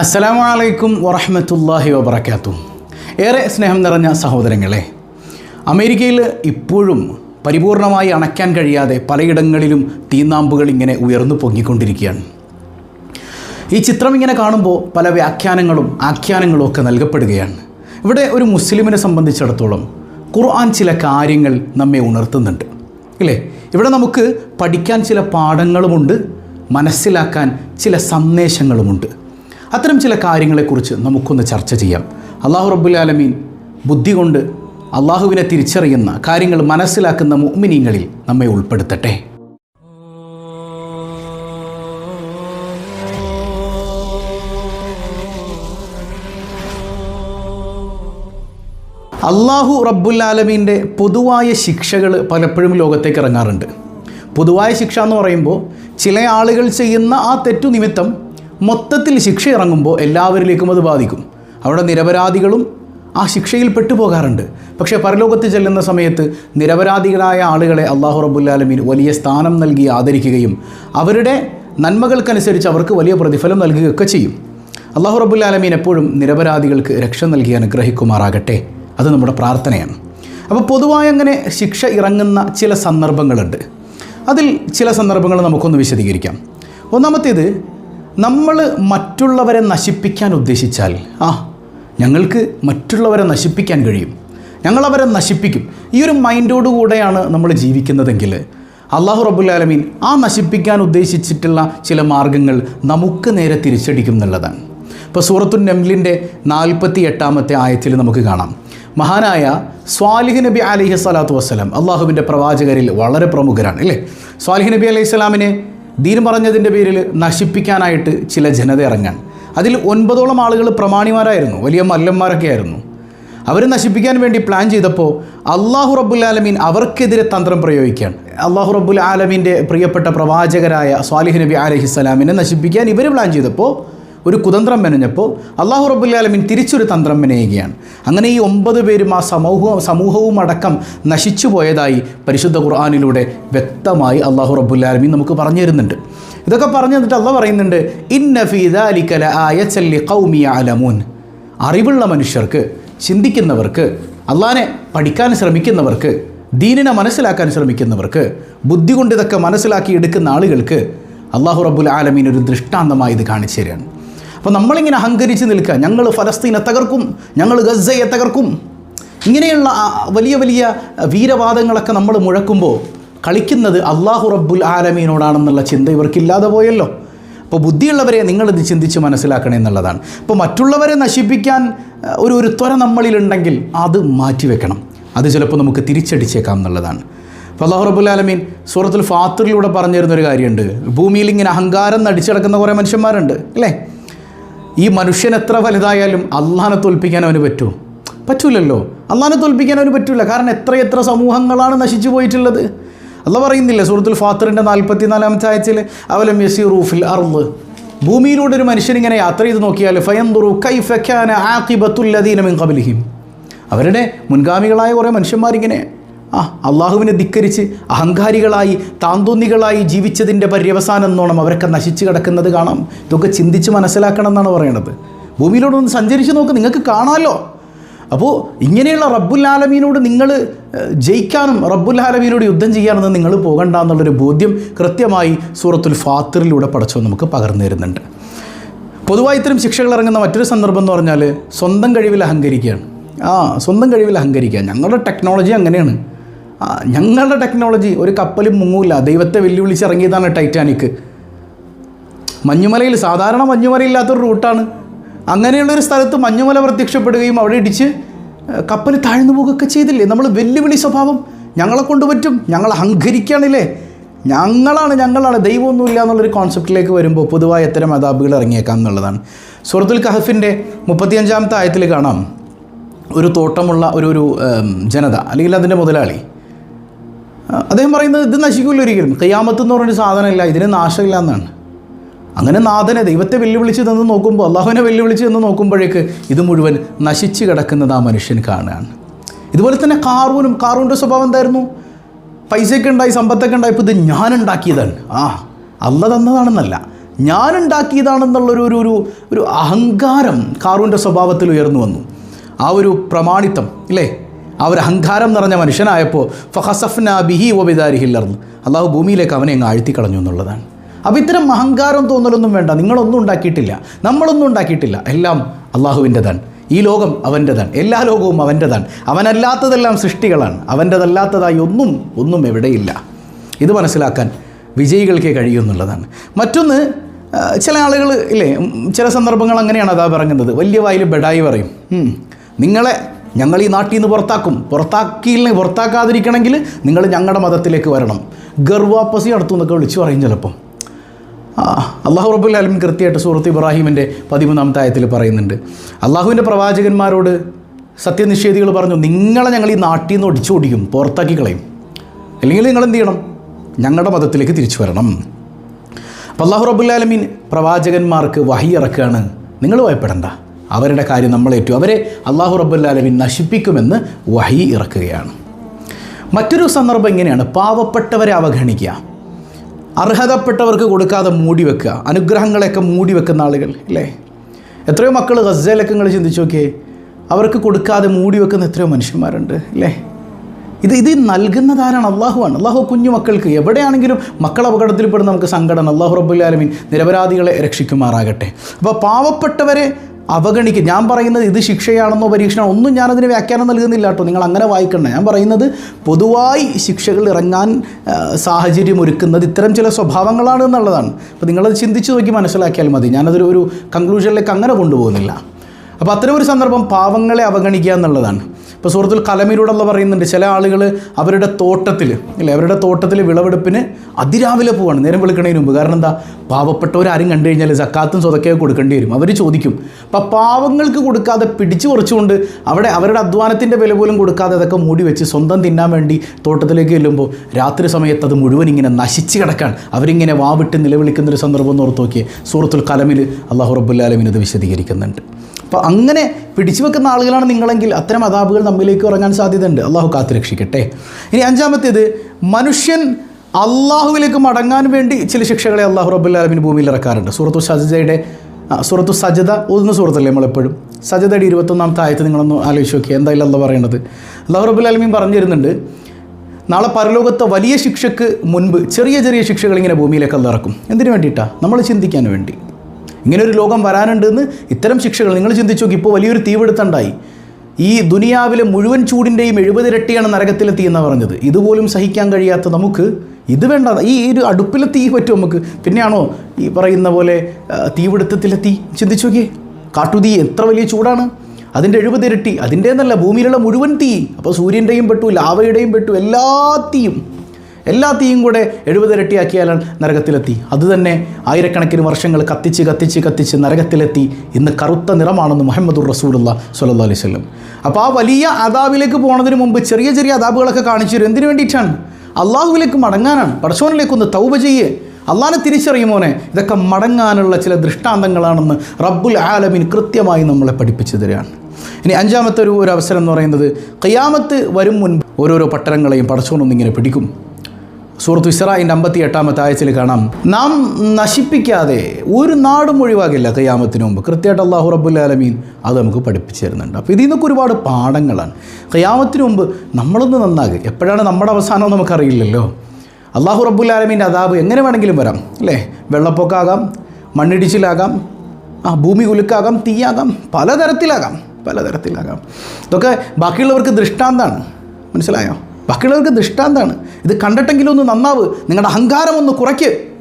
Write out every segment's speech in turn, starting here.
അസ്സലാമു അലൈക്കും വറഹമത്തല്ലാഹി വബർക്കാത്തു ഏറെ സ്നേഹം നിറഞ്ഞ സഹോദരങ്ങളെ അമേരിക്കയിൽ ഇപ്പോഴും പരിപൂർണമായി അണയ്ക്കാൻ കഴിയാതെ പലയിടങ്ങളിലും തീനാമ്പുകൾ ഇങ്ങനെ ഉയർന്നു പൊങ്ങിക്കൊണ്ടിരിക്കുകയാണ്. ഈ ചിത്രം ഇങ്ങനെ കാണുമ്പോൾ പല വ്യാഖ്യാനങ്ങളും ആഖ്യാനങ്ങളും ഒക്കെ നൽകപ്പെടുകയാണ്. ഇവിടെ ഒരു മുസ്ലിമിനെ സംബന്ധിച്ചിടത്തോളം ഖുർആൻ ചില കാര്യങ്ങൾ നമ്മെ ഉണർത്തുന്നുണ്ട്. അല്ലേ ഇവിടെ നമുക്ക് പഠിക്കാൻ ചില പാഠങ്ങളുമുണ്ട് മനസ്സിലാക്കാൻ ചില സന്ദേശങ്ങളുമുണ്ട്. അത്തരം ചില കാര്യങ്ങളെക്കുറിച്ച് നമുക്കൊന്ന് ചർച്ച ചെയ്യാം. അള്ളാഹു റബ്ബുൽ ആലമീൻ ബുദ്ധി കൊണ്ട് അള്ളാഹുവിനെ തിരിച്ചറിയുന്ന കാര്യങ്ങൾ മനസ്സിലാക്കുന്ന മുഅ്മിനീങ്ങളിൽ നമ്മെ ഉൾപ്പെടുത്തട്ടെ. അള്ളാഹു റബ്ബുല്ലാലമീന്റെ പൊതുവായ ശിക്ഷകൾ പലപ്പോഴും ലോകത്തേക്ക് ഇറങ്ങാറുണ്ട്. പൊതുവായ ശിക്ഷ എന്ന് പറയുമ്പോൾ ചില ആളുകൾ ചെയ്യുന്ന ആ തെറ്റു നിമിത്തം മൊത്തത്തിൽ ശിക്ഷ ഇറങ്ങുമ്പോൾ എല്ലാവരിലേക്കും അത് ബാധിക്കും. അവിടെ നിരപരാധികളും ആ ശിക്ഷയിൽ പെട്ടുപോകാറുണ്ട് പക്ഷേ പരലോകത്ത് ചെല്ലുന്ന സമയത്ത് നിരപരാധികളായ ആളുകളെ അള്ളാഹു റബുല്ലാലമീൻ വലിയ സ്ഥാനം നൽകി ആദരിക്കുകയും അവരുടെ നന്മകൾക്കനുസരിച്ച് അവർക്ക് വലിയ പ്രതിഫലം നൽകുകയൊക്കെ ചെയ്യും. അള്ളാഹു റബുല്ലാലമീൻ എപ്പോഴും നിരപരാധികൾക്ക് രക്ഷ നൽകി അനുഗ്രഹിക്കുമാറാകട്ടെ. അത് നമ്മുടെ പ്രാർത്ഥനയാണ്. അപ്പോൾ പൊതുവായി അങ്ങനെ ശിക്ഷ ഇറങ്ങുന്ന ചില സന്ദർഭങ്ങളുണ്ട്. അതിൽ ചില സന്ദർഭങ്ങൾ നമുക്കൊന്ന് വിശദീകരിക്കാം. ഒന്നാമത്തേത് നമ്മൾ മറ്റുള്ളവരെ നശിപ്പിക്കാൻ ഉദ്ദേശിച്ചാൽ ആ ഞങ്ങൾക്ക് മറ്റുള്ളവരെ നശിപ്പിക്കാൻ കഴിയും. ഞങ്ങളവരെ നശിപ്പിക്കും. ഈ ഒരു മൈൻഡോടുകൂടെയാണ് നമ്മൾ ജീവിക്കുന്നതെങ്കിൽ അള്ളാഹു റബുല്ലാലമീൻ ആ നശിപ്പിക്കാൻ ഉദ്ദേശിച്ചിട്ടുള്ള ചില മാർഗങ്ങൾ നമുക്ക് നേരെ തിരിച്ചടിക്കും എന്നുള്ളതാണ്. ഇപ്പോൾ സൂറത്തു നെംലിന്റെ നാൽപ്പത്തി എട്ടാമത്തെ ആയത്തിൽ നമുക്ക് കാണാം. മഹാനായ സ്വാലിഹ് നബി അലൈഹി സ്വലാത്തു വസ്സലാം അള്ളാഹുവിന്റെ പ്രവാചകരിൽ വളരെ പ്രമുഖരാണ് അല്ലേ? സ്വാലിഹ് നബി അലൈഹി സ്വലാമിനെ ദീൻ പറഞ്ഞതിന്റെ പേരിൽ നശിപ്പിക്കാനായിട്ട് ചില ജനത ഇറങ്ങാൻ. അതിൽ ഒൻപതോളം ആളുകൾ പ്രമാണിമാരായിരുന്നു. വലിയ മല്ലന്മാരൊക്കെ ആയിരുന്നു അവർ നശിപ്പിക്കാൻ വേണ്ടി പ്ലാൻ ചെയ്തപ്പോൾ അള്ളാഹു റബ്ബുൽ ആലമീൻ അവർക്കെതിരെ തന്ത്രം പ്രയോഗിക്കുകയാണ്. അള്ളാഹു റബ്ബുൽ ആലമീന്റെ പ്രിയപ്പെട്ട പ്രവാചകരായ സ്വാലിഹ് നബി അലഹിസ്സലാമിനെ നശിപ്പിക്കാൻ ഇവർ പ്ലാൻ ചെയ്തപ്പോൾ ഒരു കുതന്ത്രം മെനഞ്ഞപ്പോൾ അള്ളാഹു റബുല്ലാലമിൻ തിരിച്ചൊരു തന്ത്രം മെനയുകയാണ്. അങ്ങനെ ഈ ഒമ്പത് പേരും ആ സമൂഹ സമൂഹവും അടക്കം നശിച്ചു പോയതായി പരിശുദ്ധ ഖുർആാനിലൂടെ വ്യക്തമായി അള്ളാഹു റബുല്ലാലമിൻ നമുക്ക് പറഞ്ഞു തരുന്നുണ്ട്. ഇതൊക്കെ പറഞ്ഞു തന്നിട്ട് അള്ളാഹ് പറയുന്നുണ്ട് ഇന്ന ആയ ആയച്ചല്ലി കൗമിയ അലമൂൻ അറിവുള്ള മനുഷ്യർക്ക് ചിന്തിക്കുന്നവർക്ക് അള്ളാനെ പഠിക്കാൻ ശ്രമിക്കുന്നവർക്ക് ദീനിനെ മനസ്സിലാക്കാൻ ശ്രമിക്കുന്നവർക്ക് ബുദ്ധി കൊണ്ട് ഇതൊക്കെ മനസ്സിലാക്കി എടുക്കുന്ന ആളുകൾക്ക് അള്ളാഹു റബ്ബുൽ ആലമീൻ ഒരു ദൃഷ്ടാന്തമായി ഇത് കാണിച്ചു തരികയാണ്. അപ്പോൾ നമ്മളിങ്ങനെ അഹങ്കരിച്ച് നിൽക്കുക. ഞങ്ങൾ ഫലസ്തീനെ തകർക്കും ഞങ്ങൾ ഗസയെ തകർക്കും. ഇങ്ങനെയുള്ള വലിയ വലിയ വീരവാദങ്ങളൊക്കെ നമ്മൾ മുഴക്കുമ്പോൾ കളിക്കുന്നത് അള്ളാഹു റബ്ബുൽ ആലമീനോടാണെന്നുള്ള ചിന്ത ഇവർക്കില്ലാതെ പോയല്ലോ. അപ്പോൾ ബുദ്ധിയുള്ളവരെ നിങ്ങളിത് ചിന്തിച്ച് മനസ്സിലാക്കണേ എന്നുള്ളതാണ്. അപ്പോൾ മറ്റുള്ളവരെ നശിപ്പിക്കാൻ ഒരു ഒരു ത്വര നമ്മളിലുണ്ടെങ്കിൽ അത് മാറ്റിവെക്കണം. അത് ചിലപ്പോൾ നമുക്ക് തിരിച്ചടിച്ചേക്കാം എന്നുള്ളതാണ്. അപ്പോൾ അള്ളാഹു റബ്ബുൽ ആലമീൻ സൂറത്തുൽ ഫാത്തിറിലൂടെ പറഞ്ഞു തരുന്നൊരു കാര്യമുണ്ട്. ഭൂമിയിൽ ഇങ്ങനെ അഹങ്കാരം നടിച്ചടക്കുന്ന കുറേ മനുഷ്യന്മാരുണ്ട് അല്ലേ? ഈ മനുഷ്യൻ എത്ര വലുതായാലും അള്ളാഹാനെ തോൽപ്പിക്കാൻ അവന് പറ്റുമോ പറ്റൂലല്ലോ. അള്ളാഹാനെ തോൽപ്പിക്കാൻ അവന് പറ്റില്ല കാരണം എത്രയെത്ര സമൂഹങ്ങളാണ് നശിച്ചു പോയിട്ടുള്ളത്. അല്ല പറയുന്നില്ല സുഹൃത്തുൽ ഫാത്തറിന്റെ നാൽപ്പത്തി നാലാമത്തെ ആഴ്ചയിൽ അവലം യസി റൂഫിൽ അറുന്ന് ഭൂമിയിലൂടെ ഒരു മനുഷ്യൻ ഇങ്ങനെ യാത്ര ചെയ്ത് നോക്കിയാൽ ഫയന്തുറു കൈഫക്കാന ആക്കിബത്തുല്ലദീനമിൻ കബലിഹിം അവരുടെ മുൻഗാമികളായ കുറേ മനുഷ്യന്മാരിങ്ങനെ ആ അള്ളാഹുവിനെ ധിക്കരിച്ച് അഹങ്കാരികളായി താന്തോന്നികളായി ജീവിച്ചതിന്റെ പര്യവസാനം എന്നോണം അവരൊക്കെ നശിച്ചു കിടക്കുന്നത് കാണാം. ഇതൊക്കെ ചിന്തിച്ച് മനസ്സിലാക്കണം എന്നാണ് പറയണത്. ഭൂമിയിലൂടെ ഒന്ന് സഞ്ചരിച്ച് നോക്ക് നിങ്ങൾക്ക് കാണാമല്ലോ അപ്പോൾ ഇങ്ങനെയുള്ള റബ്ബുൽ ആലമീനോട് നിങ്ങൾ ജയിക്കാനും റബ്ബുൽ ആലമീനോട് യുദ്ധം ചെയ്യാനൊന്നും നിങ്ങൾ പോകണ്ട എന്നുള്ളൊരു ബോധ്യം കൃത്യമായി സൂറത്തുൽ ഫാത്തിറിലൂടെ പഠിച്ചോ നമുക്ക് പകർന്നു തരുന്നുണ്ട്. പൊതുവായി ഇത്തരം ശിക്ഷകൾ ഇറങ്ങുന്ന മറ്റൊരു സന്ദർഭം എന്ന് പറഞ്ഞാൽ സ്വന്തം കഴിവിൽ അഹങ്കരിക്കുകയാണ്. ആ സ്വന്തം കഴിവിൽ അഹങ്കരിക്കുക. ഞങ്ങളുടെ ടെക്നോളജി അങ്ങനെയാണ്. ഞങ്ങളുടെ ടെക്നോളജി ഒരു കപ്പലും മുങ്ങൂല. ദൈവത്തെ വെല്ലുവിളിച്ച് ഇറങ്ങിയതാണ് ടൈറ്റാനിക് മഞ്ഞുമലയിൽ സാധാരണ മഞ്ഞുമലയില്ലാത്തൊരു റൂട്ടാണ് അങ്ങനെയുള്ളൊരു സ്ഥലത്ത് മഞ്ഞുമല പ്രത്യക്ഷപ്പെടുകയും അവിടെ ഇടിച്ച് കപ്പൽ താഴ്ന്നു പോകുകയൊക്കെ ചെയ്തില്ലേ? നമ്മൾ വെല്ലുവിളി സ്വഭാവം ഞങ്ങളെ കൊണ്ട് പറ്റും. ഞങ്ങൾ അഹങ്കരിക്കുകയാണില്ലേ? ഞങ്ങളാണ് ഞങ്ങളാണ്. ദൈവമൊന്നുമില്ല എന്നുള്ളൊരു കോൺസെപ്റ്റിലേക്ക് വരുമ്പോൾ പൊതുവായ എത്ര അതാബുകൾ ഇറങ്ങിയേക്കാം എന്നുള്ളതാണ്. സുഹൃത്തുൽ കഹഫിന്റെ മുപ്പത്തിയഞ്ചാമത്തെ ആയത്തിൽ കാണാം. ഒരു തോട്ടമുള്ള ഒരു ഒരു ജനത അല്ലെങ്കിൽ അതിന്റെ മുതലാളി അദ്ദേഹം പറയുന്നത് ഇത് നശിക്കില്ല ഒരിക്കലും. കയ്യാമത്ത് എന്ന് പറഞ്ഞൊരു സാധനമില്ല ഇതിന് നാശമില്ല എന്നാണ്. അങ്ങനെ നാഥനെ ദൈവത്തെ വെല്ലുവിളിച്ച് നിന്ന് നോക്കുമ്പോൾ അള്ളാഹുവിനെ വെല്ലുവിളിച്ച് നിന്ന് നോക്കുമ്പോഴേക്ക് ഇത് മുഴുവൻ നശിച്ച് കിടക്കുന്നത് ആ മനുഷ്യൻ കാണുകയാണ്. ഇതുപോലെ തന്നെ കാറൂനും കാറൂന്റെ സ്വഭാവം എന്തായിരുന്നു? പൈസയൊക്കെ ഉണ്ടായി സമ്പത്തൊക്കെ ഉണ്ടായി ഉണ്ടായപ്പോൾ ഇത് ഞാൻ ഉണ്ടാക്കിയതാണ് ആ അല്ല തന്നതാണെന്നല്ല. ഞാനുണ്ടാക്കിയതാണെന്നുള്ളൊരു ഒരു ഒരു ഒരു അഹങ്കാരം കാറൂന്റെ സ്വഭാവത്തിൽ ഉയർന്നു വന്നു. ആ ഒരു പ്രമാണിത്വം ഇല്ലേ? ഒരു അഹങ്കാരം നിറഞ്ഞ മനുഷ്യനായപ്പോൾ ഫഹസഫ്ന ബിഹി ഒബിദാരിഹില്ലർന്ന് അള്ളാഹു ഭൂമിയിലേക്ക് അവനെ അങ്ങ് ആഴ്ത്തിക്കളഞ്ഞു എന്നുള്ളതാണ്. അപ്പോൾ ഇത്തരം അഹങ്കാരം തോന്നലൊന്നും വേണ്ട. നിങ്ങളൊന്നും ഉണ്ടാക്കിയിട്ടില്ല. നമ്മളൊന്നും ഉണ്ടാക്കിയിട്ടില്ല. എല്ലാം അള്ളാഹുവിന്റെതാണ്. ഈ ലോകം അവന്റെതാണ്. എല്ലാ ലോകവും അവന്റെതാണ്. അവനല്ലാത്തതെല്ലാം സൃഷ്ടികളാണ്. അവന്റെതല്ലാത്തതായി ഒന്നും ഒന്നും എവിടെയില്ല. ഇത് മനസ്സിലാക്കാൻ വിജയികൾക്കേ കഴിയുമെന്നുള്ളതാണ് മറ്റൊന്ന് ചില ആളുകൾ ഇല്ലേ ചില സന്ദർഭങ്ങൾ അങ്ങനെയാണ് അതാ പറയുന്നത്. വലിയ വായിൽ ബെഡായി പറയും. നിങ്ങളെ ഞങ്ങൾ ഈ നാട്ടിൽ നിന്ന് പുറത്താക്കും. പുറത്താക്കിയില്ലെങ്കിൽ പുറത്താക്കാതിരിക്കണമെങ്കിൽ നിങ്ങൾ ഞങ്ങളുടെ മതത്തിലേക്ക് വരണം. ഗർവാപ്പസി അടുത്തു എന്നൊക്കെ വിളിച്ചു പറയും ചിലപ്പം. ആ അള്ളാഹു റബുൽ ആലമിൻ കൃത്യമായിട്ട് സൂറത്ത് ഇബ്രാഹിമിന്റെ പതിമൂന്നാമത്തെ ആയത്തിൽ പറയുന്നുണ്ട്. അള്ളാഹുവിന്റെ പ്രവാചകന്മാരോട് സത്യനിഷേധികൾ പറഞ്ഞു നിങ്ങളെ ഞങ്ങൾ ഈ നാട്ടിൽ നിന്ന് ഒടിച്ചോടിക്കും പുറത്താക്കി കളയും. അല്ലെങ്കിൽ നിങ്ങൾ എന്ത് ചെയ്യണം? ഞങ്ങളുടെ മതത്തിലേക്ക് തിരിച്ചു വരണം. അപ്പോൾ അള്ളാഹു റബുല്ലാലമീൻ പ്രവാചകന്മാർക്ക് വഹി ഇറക്കുകയാണ്. നിങ്ങൾ ഭയപ്പെടണ്ട. അവരുടെ കാര്യം നമ്മളേറ്റു അവരെ അള്ളാഹു റബ്ബുല്ലാലമി നശിപ്പിക്കുമെന്ന് വഹി ഇറക്കുകയാണ്. മറ്റൊരു സന്ദർഭം ഇങ്ങനെയാണ്. പാവപ്പെട്ടവരെ അവഗണിക്കുക. അർഹതപ്പെട്ടവർക്ക് കൊടുക്കാതെ മൂടി വെക്കുക. അനുഗ്രഹങ്ങളെയൊക്കെ മൂടി വെക്കുന്ന ആളുകൾ അല്ലേ എത്രയോ മക്കൾ ഗസയിലൊക്കെ നിങ്ങൾ ചിന്തിച്ചു നോക്കിയേ. അവർക്ക് കൊടുക്കാതെ മൂടി വെക്കുന്ന എത്രയോ മനുഷ്യന്മാരുണ്ട് അല്ലേ ഇത് ഇത് നൽകുന്നതാരാണ്? അള്ളാഹുവാണ് അള്ളാഹു കുഞ്ഞു മക്കൾക്ക് എവിടെയാണെങ്കിലും മക്കൾ അപകടത്തിൽപ്പെടുന്ന നമുക്ക് സങ്കടം അള്ളാഹു റബ്ബുല്ലാലമീൻ നിരപരാധികളെ രക്ഷിക്കുമാറാകട്ടെ. അപ്പോൾ പാവപ്പെട്ടവരെ അവഗണിക്കുക ഞാൻ പറയുന്നത് ഇത് ശിക്ഷയാണെന്നോ പരീക്ഷണം ഒന്നും ഞാനതിന് വ്യാഖ്യാനം നൽകുന്നില്ല കേട്ടോ. നിങ്ങൾ അങ്ങനെ വായിക്കണ്ട. ഞാൻ പറയുന്നത് പൊതുവായി ശിക്ഷകൾ ഇറങ്ങാൻ സാഹചര്യം ഒരുക്കുന്നത് ഇത്തരം ചില സ്വഭാവങ്ങളാണ് എന്നുള്ളതാണ്. അപ്പോൾ നിങ്ങളത് ചിന്തിച്ച് നോക്കി മനസ്സിലാക്കിയാൽ മതി. ഞാനതൊരു ഒരു കൺക്ലൂഷനിലേക്ക് അങ്ങനെ കൊണ്ടുപോകുന്നില്ല. അപ്പോൾ ഒരു സന്ദർഭം പാവങ്ങളെ അവഗണിക്കുക എന്നുള്ളതാണ്. ഇപ്പോൾ സുഹൃത്തുൽ എന്ന് പറയുന്നുണ്ട് ചില ആളുകൾ അവരുടെ തോട്ടത്തിൽ അല്ലേ അവരുടെ തോട്ടത്തിൽ വിളവെടുപ്പിന് അതിരാവിലെ പോവാണ് നേരം വെളുക്കണതിന് മുമ്പ്. കാരണം എന്താ? പാവപ്പെട്ടവരാരും കണ്ടു കഴിഞ്ഞാൽ സക്കാത്തും സ്വതക്കയൊക്കെ കൊടുക്കേണ്ടി വരും. അവർ ചോദിക്കും അപ്പോൾ പാവങ്ങൾക്ക് കൊടുക്കാതെ പിടിച്ചു കുറച്ചുകൊണ്ട് അവിടെ അവരുടെ അധ്വാനത്തിന്റെ വില പോലും കൊടുക്കാതെ അതൊക്കെ മൂടി വെച്ച് സ്വന്തം തിന്നാൻ വേണ്ടി തോട്ടത്തിലേക്ക് ചെല്ലുമ്പോൾ രാത്രി സമയത്ത് അത് മുഴുവൻ ഇങ്ങനെ നശിച്ച് കിടക്കാൻ അവരിങ്ങനെ വാവിട്ട് നിലവിളിക്കുന്നൊരു സന്ദർഭം എന്ന് ഓർത്ത് നോക്കിയേ. സൂറത്തുൽ കലമിൽ അള്ളാഹു റബ്ബുല്ലാലമിൻ ഇത് വിശദീകരിക്കുന്നുണ്ട്. അപ്പോൾ അങ്ങനെ പിടിച്ചു വെക്കുന്ന ആളുകളാണ് നിങ്ങളെങ്കിൽ അത്തരം അതാബുകൾ നമ്മിലേക്ക് ഇറങ്ങാൻ സാധ്യതയുണ്ട്. അള്ളാഹു കാത്തു രക്ഷിക്കട്ടെ. ഇനി അഞ്ചാമത്തേത് മനുഷ്യൻ അള്ളാഹുവിലേക്ക് മടങ്ങാൻ വേണ്ടി ചില ശിക്ഷകളെ അള്ളാഹു റബ്ബുല്ലാലമിൻ ഭൂമിയിൽ ഇറക്കാറുണ്ട്. സൂറത്തു സജയുടെ സുഹൃത്തു സജത ഓതുന്ന സൂറത്തല്ലേ നമ്മളെപ്പോഴും? സജതയുടെ ഇരുപത്തൊന്നാമത്തെ ആയത്ത് നിങ്ങളൊന്ന് ആലോചിച്ച് നോക്കിയാൽ എന്തായാലും അല്ല പറയണത്? അള്ളാഹു റബ്ബുല്ലാലമീൻ പറഞ്ഞു തരുന്നുണ്ട് നാളെ പരലോകത്തെ വലിയ ശിക്ഷയ്ക്ക് മുൻപ് ചെറിയ ചെറിയ ശിക്ഷകൾ ഇങ്ങനെ ഭൂമിയിലേക്ക് അല്ല ഇറക്കും. എന്തിനു വേണ്ടിയിട്ടാണ് നമ്മൾ ചിന്തിക്കാൻ വേണ്ടി. ഇങ്ങനെ ഒരു ലോകം വരാനുണ്ടെന്ന് ഇത്തരം ശിക്ഷകൾ നിങ്ങൾ ചിന്തിച്ചു നോക്കി. ഇപ്പോൾ വലിയൊരു തീപിടുത്തമുണ്ടായി. ഈ ദുനിയാവിലെ മുഴുവൻ ചൂടിന്റെയും എഴുപതിരട്ടിയാണ് നരകത്തിലെ തീ എന്നാണ് പറഞ്ഞത്. ഇതുപോലും സഹിക്കാൻ കഴിയാത്ത നമുക്ക് ഇത് വേണ്ട. ഈ ഒരു അടുപ്പിലെ തീ പറ്റും നമുക്ക്. പിന്നെയാണോ ഈ പറയുന്ന പോലെ തീപിടുത്തത്തിലെത്തി? ചിന്തിച്ചു നോക്കിയേ. കാട്ടുതീ എത്ര വലിയ ചൂടാണ്. അതിന്റെ എഴുപതിരട്ടി അതിന്റെ എന്നല്ല ഭൂമിയിലുള്ള മുഴുവൻ തീ. അപ്പോൾ സൂര്യന്റെയും പെട്ടു ലാവയുടെയും പെട്ടു എല്ലാ തീയും. എല്ലാ തീയും കൂടെ എഴുപതിരട്ടിയാക്കിയാലാണ് നരകത്തിലെത്തി. അതുതന്നെ ആയിരക്കണക്കിന് വർഷങ്ങൾ കത്തിച്ച് കത്തിച്ച് കത്തിച്ച് നരകത്തിലെത്തി. ഇന്ന് കറുത്ത നിറമാണെന്ന് മുഹമ്മദുർ റസൂലുള്ള സല്ലല്ലാഹു അലൈഹി വസല്ലം. അപ്പോൾ ആ വലിയ അതാബിലേക്ക് പോകുന്നതിന് മുമ്പ് ചെറിയ ചെറിയ അതാബുകളൊക്കെ കാണിച്ചു തരും എന്തിനു വേണ്ടിയിട്ടാണ്? അള്ളാഹുവിലേക്ക് മടങ്ങാനാണ്. പടച്ചോനിലേക്കൊന്ന് തൗബ ചെയ്യേ. അള്ളാഹിനെ തിരിച്ചറിയുമോനെ ഇതൊക്കെ മടങ്ങാനുള്ള ചില ദൃഷ്ടാന്തങ്ങളാണെന്ന് റബ്ബുൽ ആലമീൻ കൃത്യമായി നമ്മളെ പഠിപ്പിച്ചു തരികയാണ്. ഇനി അഞ്ചാമത്തെ ഒരു ഒരു അവസരം എന്ന് പറയുന്നത് ഖിയാമത്ത് വരും മുൻപ് ഓരോരോ പട്ടണങ്ങളെയും പടച്ചോണൊന്നിങ്ങനെ പിടിക്കും. സൂറത്ത് ഇസ്രായിന്റെ അമ്പത്തി എട്ടാമത്തെ ആയത്തിൽ കാണാം. നാം നശിപ്പിക്കാതെ ഒരു നാടും ഒഴിവാകില്ല കയ്യാമത്തിന് മുമ്പ്. കൃത്യമായിട്ട് അള്ളാഹു റബ്ബുൽ ആലമീൻ അത് നമുക്ക് പഠിപ്പിച്ചു തരുന്നുണ്ട്. അപ്പോൾ ഇതിൽ നിന്നൊക്കെ ഒരുപാട് പാഠങ്ങളാണ്. കയ്യാമത്തിന് മുമ്പ് നമ്മളൊന്ന് നന്നാകുക എപ്പോഴാണ് നമ്മുടെ അവസാനം നമുക്കറിയില്ലല്ലോ. അള്ളാഹു റബ്ബുൽ ആലമീന്റെ അതാബ് എങ്ങനെ വേണമെങ്കിലും വരാം അല്ലേ? വെള്ളപ്പൊക്കാകാം മണ്ണിടിച്ചിലാകാം ആ ഭൂമി കുലുക്കാകാം തീയാകാം പലതരത്തിലാകാം പലതരത്തിലാകാം. ഇതൊക്കെ ബാക്കിയുള്ളവർക്ക് ദൃഷ്ടാന്താണ് മനസ്സിലായോ? ബാക്കിയുള്ളവർക്ക് ദൃഷ്ടാന്താണ്. ഇത് കണ്ടിട്ടെങ്കിലും ഒന്ന് നന്നാവ്. നിങ്ങളുടെ അഹങ്കാരം ഒന്ന് കുറയ്ക്ക്.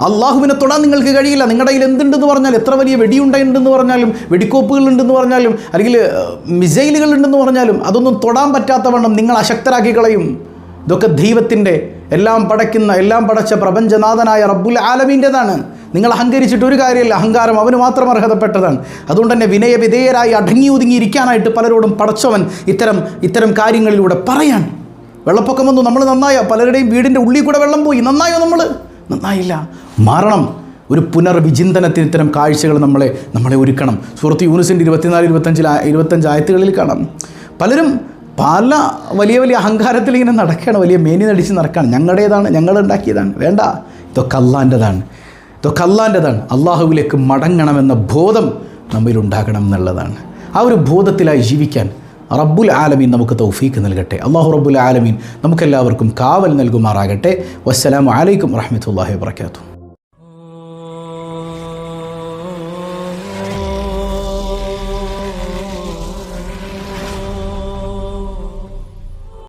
അള്ളാഹുവിനെ തൊടാൻ നിങ്ങൾക്ക് കഴിയില്ല. നിങ്ങളുടെ കയ്യിൽ എന്തുണ്ടെന്ന് പറഞ്ഞാൽ എത്ര വലിയ വെടിയുണ്ടെന്ന് പറഞ്ഞാലും വെടിക്കോപ്പുകൾ ഉണ്ടെന്ന് പറഞ്ഞാലും അല്ലെങ്കിൽ മിസൈലുകൾ ഉണ്ടെന്ന് പറഞ്ഞാലും അതൊന്നും തൊടാൻ പറ്റാത്തവണ്ണം നിങ്ങൾ അശക്തരാക്കി കളയും. ഇതൊക്കെ ദൈവത്തിന്റെ എല്ലാം പടയ്ക്കുന്ന എല്ലാം പടച്ച പ്രപഞ്ചനാഥനായ റബ്ബുൽ ആലമീന്റെതാണ് നിങ്ങൾ അഹങ്കരിച്ചിട്ട് ഒരു കാര്യമില്ല. അഹങ്കാരം അവന് മാത്രം അർഹതപ്പെട്ടതാണ്. അതുകൊണ്ട് തന്നെ വിനയവിധേയരായി അടങ്ങി ഒതുങ്ങിയിരിക്കാനായിട്ട് പലരോടും പടച്ചവൻ ഇത്തരം ഇത്തരം കാര്യങ്ങളിലൂടെ പറയാൻ വെള്ളപ്പൊക്കം വന്നു നമ്മൾ നന്നായോ? പലരുടെയും വീടിന്റെ ഉള്ളിൽ കൂടെ വെള്ളം പോയി. നന്നായോ നമ്മൾ? നന്നായില്ല. മാറണം ഒരു പുനർവിചിന്തനത്തിന് ഇത്തരം കാഴ്ചകൾ നമ്മളെ നമ്മളെ ഒരുക്കണം. സുഹൃത്ത് യൂണിസിന്റെ ഇരുപത്തിനാല് ഇരുപത്തഞ്ചിൽ ഇരുപത്തഞ്ച് ആയത്തുകളിൽ കാണാം. പലരും പല വലിയ വലിയ അഹങ്കാരത്തിൽ ഇങ്ങനെ നടക്കുകയാണ്. വലിയ മേനി നടിച്ച് നടക്കുകയാണ്. ഞങ്ങളുടേതാണ് ഞങ്ങൾ ഉണ്ടാക്കിയതാണ് വേണ്ട ഇതൊക്കെ അള്ളാന്റെതാണ്. ഇതൊക്കെ അള്ളാന്റെതാണ്. അള്ളാഹുവിലേക്ക് മടങ്ങണമെന്ന ബോധം നമ്മിലുണ്ടാകണം എന്നുള്ളതാണ്. ആ ഒരു ബോധത്തിലായി ജീവിക്കാൻ റബ്ബുൽ ആലമീൻ നമുക്ക് തൗഫീക്ക് നൽകട്ടെ. അള്ളാഹു റബ്ബുൽ ആലമീൻ നമുക്കെല്ലാവർക്കും കാവൽ നൽകുമാറാകട്ടെ. വസ്സലാമു അലൈക്കും വറഹമത്തല്ലാഹി വാബർക്കാത്തു